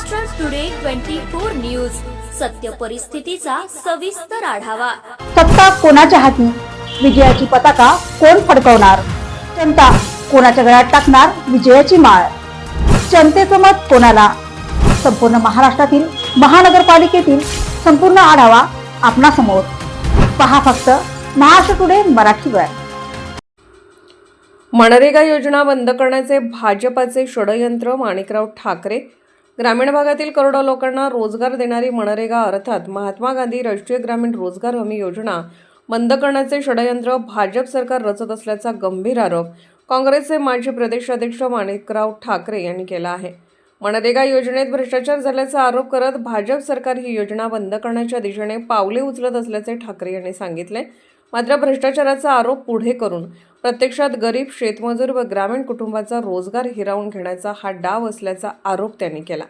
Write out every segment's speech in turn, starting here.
Maharashtra today twenty four news सत्य परिस्थितीचा सविस्तर आढावा. सत्ता कोणाच्या हाती? विजयाची पताका कोण फडकवणार? जनता कोणाच्या गळ्यात टाकणार विजयाची माळ? जनतेचं मत कोणाला? संपूर्ण महाराष्ट्रातील महानगरपालिकेतील संपूर्ण आढावा आपणासमोर. पहा फक्त महाराष्ट्र टुडे मराठीवर मनरेगा योजना बंद करण्याचे भाजपाचे षडयंत्र माणिकराव ठाकरे ग्रामीण भागातील करोडो लोकांना रोजगार देणारी मनरेगा अर्थात महात्मा गांधी राष्ट्रीय ग्रामीण रोजगार हमी योजना बंद करण्याचे षडयंत्र भाजप सरकार रचत असल्याचा गंभीर आरोप काँग्रेसचे माजी प्रदेशाध्यक्ष माणिकराव ठाकरे यांनी केला आहे. मनरेगा योजनेत भ्रष्टाचार झाल्याचा आरोप करत भाजप सरकार ही योजना बंद करण्याच्या दिशेने पावले उचलत असल्याचे ठाकरे यांनी सांगितले. मात्र भ्रष्टाचाराचा आरोप पुढे करून प्रत्यक्षात गरीब शेतमजूर व ग्रामीण कुटुंबाचा रोजगार हिरावून घेण्याचा हा डाव असल्याचा आरोप त्यांनी केला.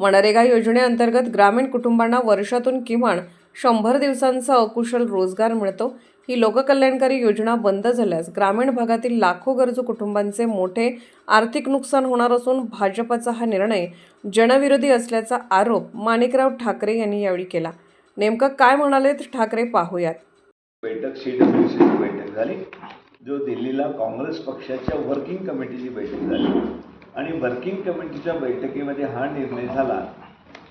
मनरेगा योजनेअंतर्गत ग्रामीण कुटुंबांना वर्षातून किमान शंभर दिवसांचा अकुशल रोजगार मिळतो. ही लोककल्याणकारी योजना बंद झाल्यास ग्रामीण भागातील लाखो गरजू कुटुंबांचे मोठे आर्थिक नुकसान होणार असून भाजपाचा हा निर्णय जनविरोधी असल्याचा आरोप माणिकराव ठाकरे यांनी यावेळी केला. नेमकं काय म्हणाले ठाकरे पाहूयात. बैठक सी डब्ल्यू बैठक झाली. जो दिल्लीला काँग्रेस पक्षाच्या वर्किंग कमिटीची बैठक झाली. आणि वर्किंग कमिटीच्या बैठकीमध्ये हा निर्णय झाला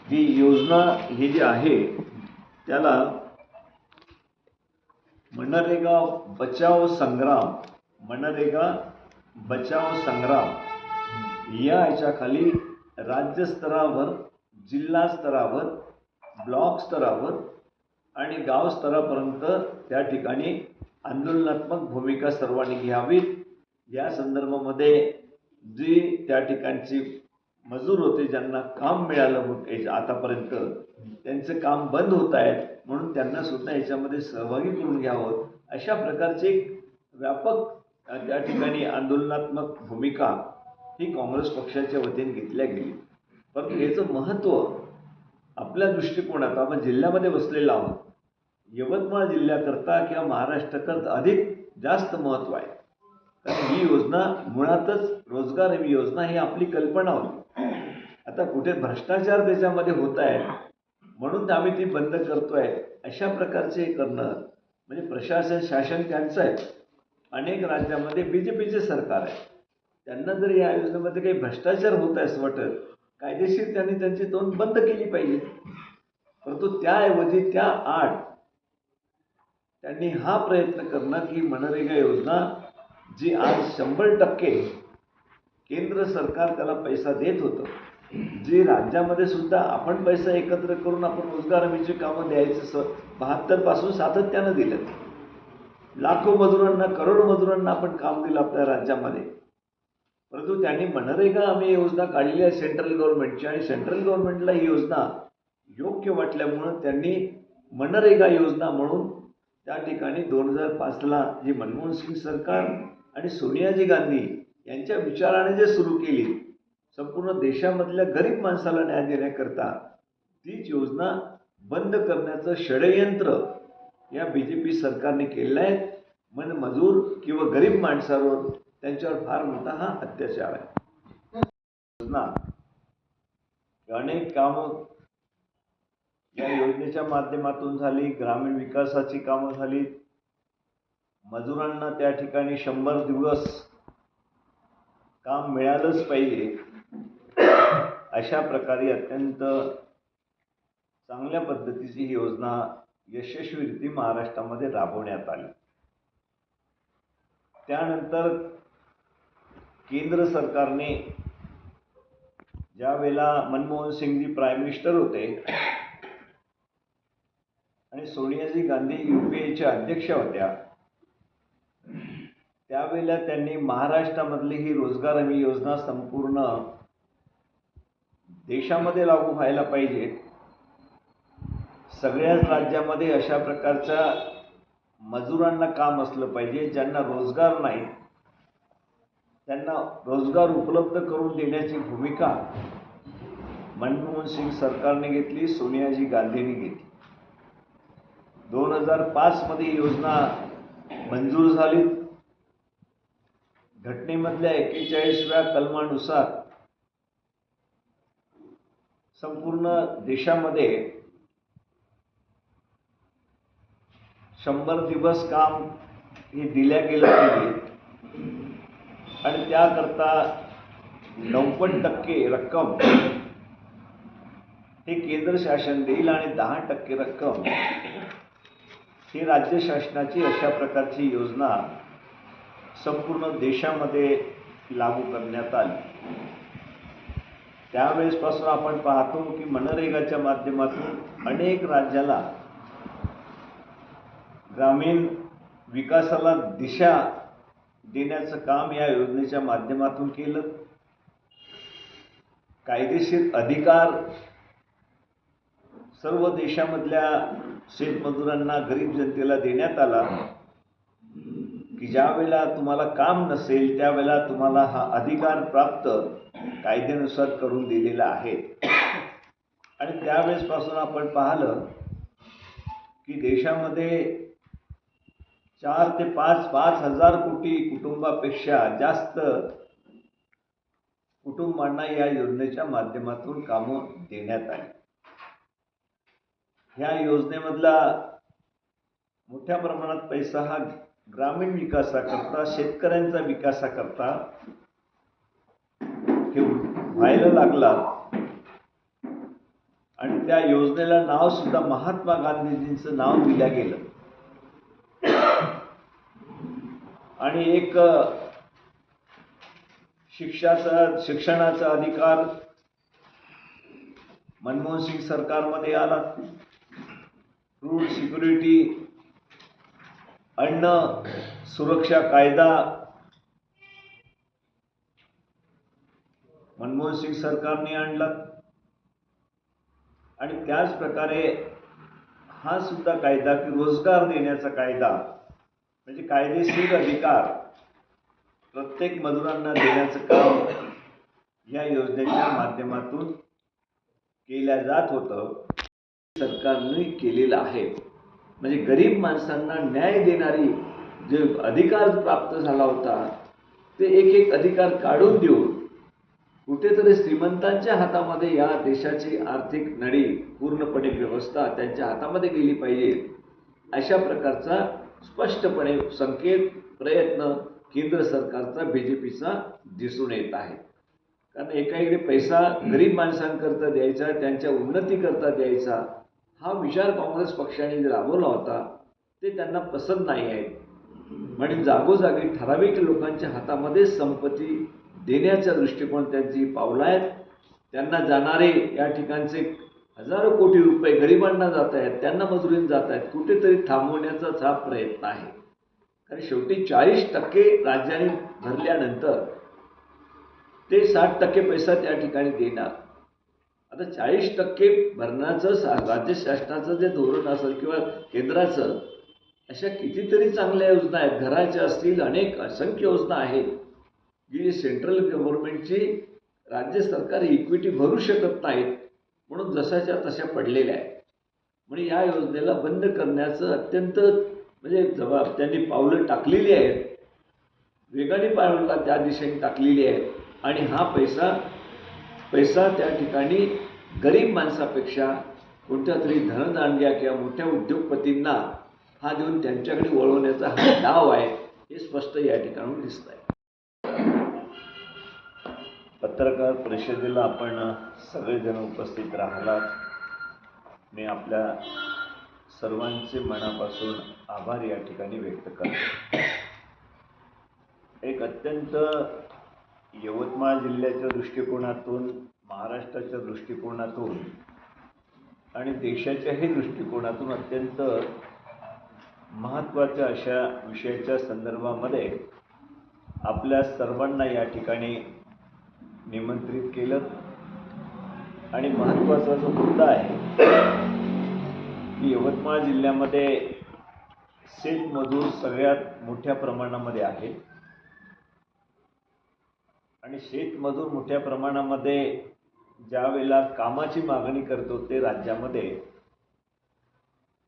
की योजना ही जी आहे त्याला मनरेगा बचाव संग्राम मनरेगा बचाव संग्राम या याच्याखाली राज्यस्तरावर जिल्हा स्तरावर ब्लॉक स्तरावर आणि गाव स्तरापर्यंत त्या ठिकाणी आंदोलनात्मक भूमिका सर्वांनी घ्यावीत. या संदर्भामध्ये जी त्या ठिकाणची मजूर होते ज्यांना काम मिळालं होते आतापर्यंत त्यांचं काम बंद होत आहेत म्हणून त्यांना सुद्धा याच्यामध्ये सहभागी करून घ्यावं. अशा प्रकारचे एक व्यापक त्या ठिकाणी आंदोलनात्मक भूमिका ही काँग्रेस पक्षाच्या वतीने घेतल्या गेली. परंतु याचं महत्त्व आपल्या दृष्टिकोनात आपण जिल्ह्यामध्ये बसलेलं आहोत यवतमाळ जिल्ह्याकरता किंवा महाराष्ट्राकरता अधिक जास्त महत्त्व आहे. कारण ही योजना मुळातच रोजगार हमी योजना ही आपली कल्पना होती. आता कुठे भ्रष्टाचार त्याच्यामध्ये होत आहे म्हणून आम्ही ती बंद करतोय अशा प्रकारचे हे करणं म्हणजे प्रशासन शासन त्यांचं आहे. अनेक राज्यामध्ये बी जे पीचे सरकार आहे. त्यांना जर या योजनेमध्ये काही भ्रष्टाचार होत आहे असं वाटत कायदेशीर त्यांनी त्यांची तोंड बंद केली पाहिजे. परंतु त्याऐवजी त्या आठ त्यांनी हा प्रयत्न करणं की मनरेगा योजना जी आज शंभर टक्के केंद्र सरकार त्याला पैसा देत होतं जी राज्यामध्ये सुद्धा आपण पैसा एकत्र करून आपण रोजगार हमीची कामं द्यायचं स बहात्तरपासून सातत्यानं दिलं. लाखो मजुरांना करोड मजुरांना आपण काम दिलं आपल्या राज्यामध्ये. परंतु त्यांनी मनरेगा आम्ही योजना काढली आहे सेंट्रल गव्हर्नमेंटची आणि सेंट्रल गव्हर्नमेंटला ही योजना योग्य वाटल्यामुळं त्यांनी मनरेगा योजना म्हणून त्या ठिकाणी दोन हजार पाचला जी मनमोहन सिंग सरकार आणि सोनियाजी गांधी यांच्या विचाराने जे सुरू केली संपूर्ण देशामधल्या गरीब माणसाला न्याय देण्याकरता तीच योजना बंद करण्याचं षडयंत्र या बी जे पी सरकारने केलेलं आहे. मन मजूर किंवा गरीब माणसावर त्यांच्यावर फार मोठा हा अत्याचार आहे. योजना अनेक कामं या योजनेच्या माध्यमातून झाली ग्रामीण विकासाची कामं झाली. मजुरांना त्या ठिकाणी शंभर दिवस काम मिळालंच पाहिजे. अशा प्रकारे अत्यंत चांगल्या पद्धतीची ही योजना यशस्वीरित्या महाराष्ट्रामध्ये राबवण्यात आली. त्यानंतर केंद्र सरकारने ज्या वेळेला मनमोहन सिंगजी प्राईम मिनिस्टर होते आणि सोनियाजी गांधी यू पी एच्या अध्यक्ष होत्या. त्यावेळेला त्यांनी महाराष्ट्रामधली ही रोजगार हमी योजना संपूर्ण देशामध्ये लागू व्हायला पाहिजे. सगळ्याच राज्यामध्ये अशा प्रकारच्या मजुरांना काम असलं पाहिजे ज्यांना रोजगार नाही. त्यांना रोजगार उपलब्ध करून देण्याची भूमिका मनमोहन सिंग सरकारने घेतली सोनियाजी गांधींनी घेतली. दोन हजार पाचमध्ये योजना मंजूर झाली. घटनेमधल्या एकेचाळीसव्या कलमानुसार संपूर्ण देशामध्ये शंभर दिवस काम हे दिल्या गेलं पाहिजे. आणि त्याकरता नव्वद टक्के रक्कम हे केंद्र शासन देईल आणि दहा टक्के रक्कम ही राज्य शासनाची अशा प्रकारची योजना संपूर्ण देशामध्ये लागू करण्यात आली. त्यावेळेसपासून आपण पाहतो की मनरेगाच्या माध्यमातून अनेक राज्याला ग्रामीण विकासाला दिशा देण्याचं काम या योजनेच्या माध्यमातून केलं. कायदेशीर अधिकार सर्व देशामधल्या शेतमजुरांना गरीब जनतेला देण्यात आला की ज्या वेळेला तुम्हाला काम नसेल त्यावेळेला तुम्हाला हा अधिकार प्राप्त कायद्यानुसार करून दिलेला आहे. आणि त्यावेळेसपासून आपण पाहिलं की देशामध्ये चार ते पाच पाच हजार कोटी कुटुंबापेक्षा जास्त कुटुंबांना या योजनेच्या माध्यमातून कामं देण्यात आली. ह्या योजनेमधला मोठ्या प्रमाणात पैसा हा ग्रामीण विकासाकरता शेतकऱ्यांचा विकासाकरता व्हायला लागला. आणि त्या योजनेला नाव सुद्धा महात्मा गांधीजींचं नाव दिलं गेलं. आणि एक शिक्षाचा शिक्षणाचा अधिकार मनमोहन सिंग सरकारमध्ये आला. फूड सिक्युरिटी अन्न सुरक्षा कायदा. मनमोहन सिंग सरकारने आणला. आणि त्याच प्रकारे हा सुद्धा कायदा की रोजगार देण्याचा कायदा म्हणजे कायदेशीर अधिकार प्रत्येक मजुरांना देण्याचं काम या योजनेच्या माध्यमातून केल्या जात होतं. सरकारने केलेलं आहे. म्हणजे गरीब माणसांना न्याय देणारी जे अधिकार प्राप्त झाला होता ते एक एक अधिकार काढून देऊन कुठेतरी श्रीमंतांच्या हातामध्ये या देशाची आर्थिक नडी पूर्णपणे व्यवस्था त्यांच्या हातामध्ये गेली पाहिजे अशा प्रकारचा स्पष्टपणे संकेत प्रयत्न केंद्र सरकारचा बी जे पीचा दिसून येत आहे. कारण एका इकडे पैसा गरीब माणसांकरता द्यायचा त्यांच्या उन्नतीकरता द्यायचा हा विचार काँग्रेस पक्षाने जे राबवला होता ते त्यांना पसंत नाही आहे. म्हणजे जागोजागी ठराविक लोकांच्या हातामध्ये संपत्ती देण्याचा दृष्टिकोन त्यांची पावलं आहेत. त्यांना जाणारे या ठिकाणचे हजारो कोटी रुपये गरिबांना जात आहेत त्यांना मजुरीने जात आहेत कुठेतरी थांबवण्याचाच हा प्रयत्न आहे. कारण शेवटी चाळीस टक्के राज्याने भरल्यानंतर ते साठ टक्के पैसा त्या ठिकाणी देणार. आता चाळीस टक्के भरण्याचं सा राज्य शासनाचं जे धोरण असेल किंवा केंद्राचं अशा कितीतरी चांगल्या योजना आहेत. घराच्या असतील अनेक असंख्य योजना आहेत. जी सेंट्रल गव्हर्नमेंटची राज्य सरकार इक्विटी भरू शकत नाहीत. म्हणून जशाच्या तशा पडलेल्या आहेत. म्हणजे या योजनेला बंद करण्याचं अत्यंत म्हणजे जबाब त्यांनी पावलं टाकलेली आहेत. वेगाने पावलं त्या दिशेने टाकलेली आहेत. आणि हा पैसा पैसा त्या ठिकाणी गरीब माणसापेक्षा कोणत्या तरी धनदांड्या किंवा मोठ्या उद्योगपतींना हा देऊन त्यांच्याकडे वळवण्याचा हा डाव आहे हे स्पष्ट या ठिकाणून दिसत आहे पत्रकार परिषदेला आपण सगळेजण उपस्थित राहिलात. मी आपल्या सर्वांचे मनापासून आभार या ठिकाणी व्यक्त करतो. एक अत्यंत यवतमाळ जिल्ह्याच्या दृष्टिकोनातून महाराष्ट्राच्या दृष्टिकोनातून आणि देशाच्याही दृष्टिकोनातून अत्यंत महत्त्वाच्या अशा विषयाच्या संदर्भामध्ये आपल्या सर्वांना या ठिकाणी निमंत्रित केलं. आणि महत्त्वाचा जो मुद्दा आहे की यवतमाळ जिल्ह्यामध्ये शेतमजूर सगळ्यात मोठ्या प्रमाणामध्ये आहे आणि शेतमजूर मोठ्या प्रमाणामध्ये ज्या वेळेला कामाची मागणी करतो ते राज्यामध्ये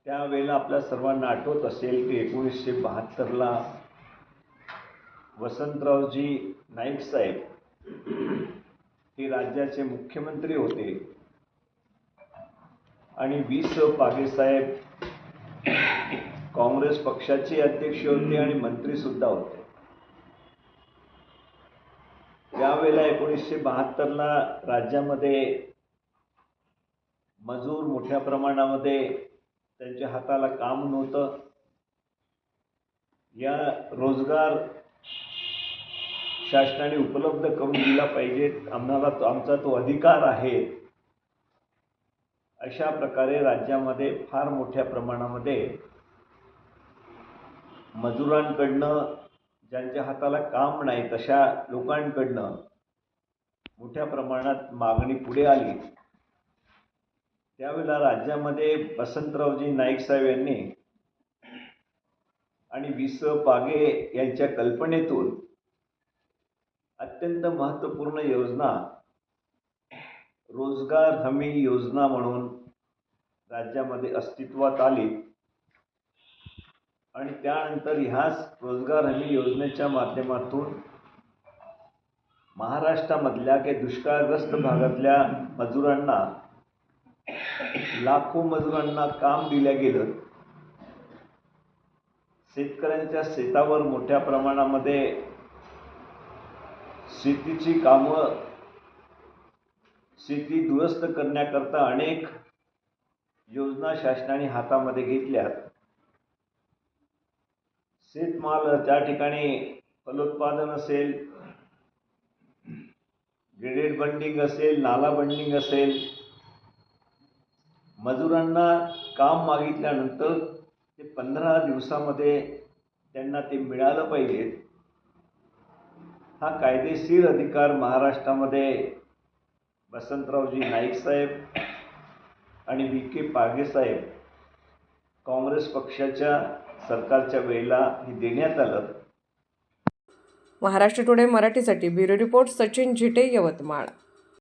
त्यावेळेला आपल्या सर्वांना आठवत असेल की एकोणीसशे बहात्तरला वसंतरावजी नाईक साहेब हे राज्याचे मुख्यमंत्री होते. आणि वी स पागेसाहेब काँग्रेस पक्षाचे अध्यक्ष होते आणि मंत्री सुद्धा होते. ज्यावेळेला एकोणीसशे बहात्तरला राज्यामध्ये मजूर मोठ्या प्रमाणामध्ये त्यांच्या हाताला काम नव्हतं. या रोजगार शासनाने उपलब्ध करून दिला पाहिजे. आम्हाला तो आमचा तो अधिकार आहे. अशा प्रकारे राज्यामध्ये फार मोठ्या प्रमाणामध्ये मजुरांकडनं ज्यांच्या हाताला काम नाही तशा लोकांकडनं मोठ्या प्रमाणात मागणी पुढे आली. त्यावेळेला राज्यामध्ये वसंतरावजी नाईक साहेब यांनी आणि वि स पागे यांच्या कल्पनेतून अत्यंत महत्त्वपूर्ण योजना रोजगार हमी योजना म्हणून राज्यामध्ये अस्तित्वात आली. आणि त्यानंतर ह्याच रोजगार हमी योजनेच्या माध्यमातून महाराष्ट्रामधल्या काही दुष्काळग्रस्त भागातल्या मजुरांना लाखो मजुरांना काम दिलं गेलं. शेतकऱ्यांच्या शेतावर मोठ्या प्रमाणामध्ये शेतीची कामं शेती दुरुस्त करण्याकरता अनेक योजना शासनाने हातामध्ये घेतल्या शेतमाल त्या ठिकाणी फलोत्पादन असेल ग्रेडेड बंडिंग असेल नाला बंडिंग असेल मजुरांना काम मागितल्यानंतर ते पंधरा दिवसामध्ये त्यांना ते मिळालं पाहिजे. हा कायदेशीर अधिकार महाराष्ट्रामध्ये वसंतरावजी नाईक साहेब आणि व्ही के पागे साहेब काँग्रेस पक्षाच्या सरकारच्या वेळेला हे देण्यात आलं. महाराष्ट्र टुडे मराठीसाठी ब्युरो रिपोर्ट सचिन झिटे यवतमाळ.